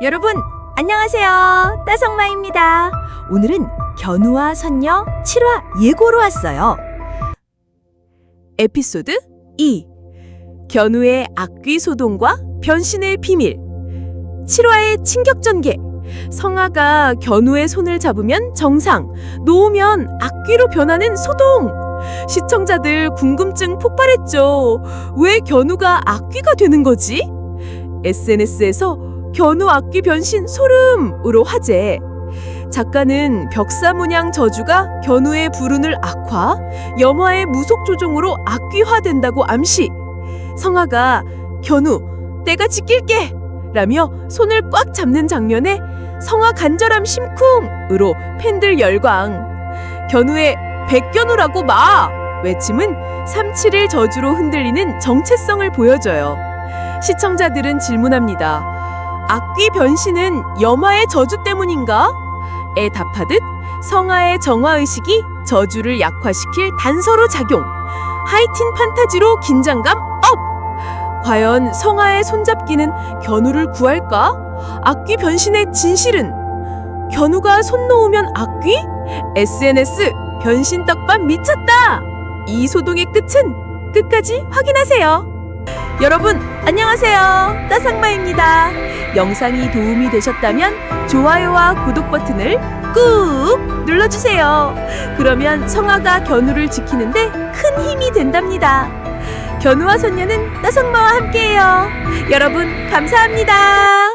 여러분, 안녕하세요. 따성마입니다. 오늘은 견우와 선녀 7화 예고로 왔어요. 에피소드 2 견우의 악귀 소동과 변신의 비밀 7화의 충격 전개 성아가 견우의 손을 잡으면 정상, 놓으면 악귀로 변하는 소동 시청자들 궁금증 폭발했죠. 왜 견우가 악귀가 되는 거지? SNS에서 견우 악귀 변신 소름으로 화제. 작가는 벽사문양 저주가 견우의 불운을 악화, 염화의 무속 조종으로 악귀화된다고 암시. 성아가 견우, 내가 지킬게! 라며 손을 꽉 잡는 장면에 성아 간절함 심쿵으로 팬들 열광. 견우의 백견우라고 마! 외침은 371 저주로 흔들리는 정체성을 보여줘요. 시청자들은 질문합니다. 악귀 변신은 염화의 저주 때문인가? 에 답하듯 성아의 정화의식이 저주를 약화시킬 단서로 작용. 하이틴 판타지로 긴장감 업! 과연 성아의 손잡기는 견우를 구할까? 악귀 변신의 진실은? 견우가 손 놓으면 악귀? SNS 변신 떡밥 미쳤다! 이 소동의 끝은 끝까지 확인하세요. 여러분, 안녕하세요. 따상마입니다. 영상이 도움이 되셨다면 좋아요와 구독 버튼을 꾹 눌러주세요. 그러면 성아가 견우를 지키는데 큰 힘이 된답니다. 견우와 선녀는 따상마와 함께해요. 여러분, 감사합니다.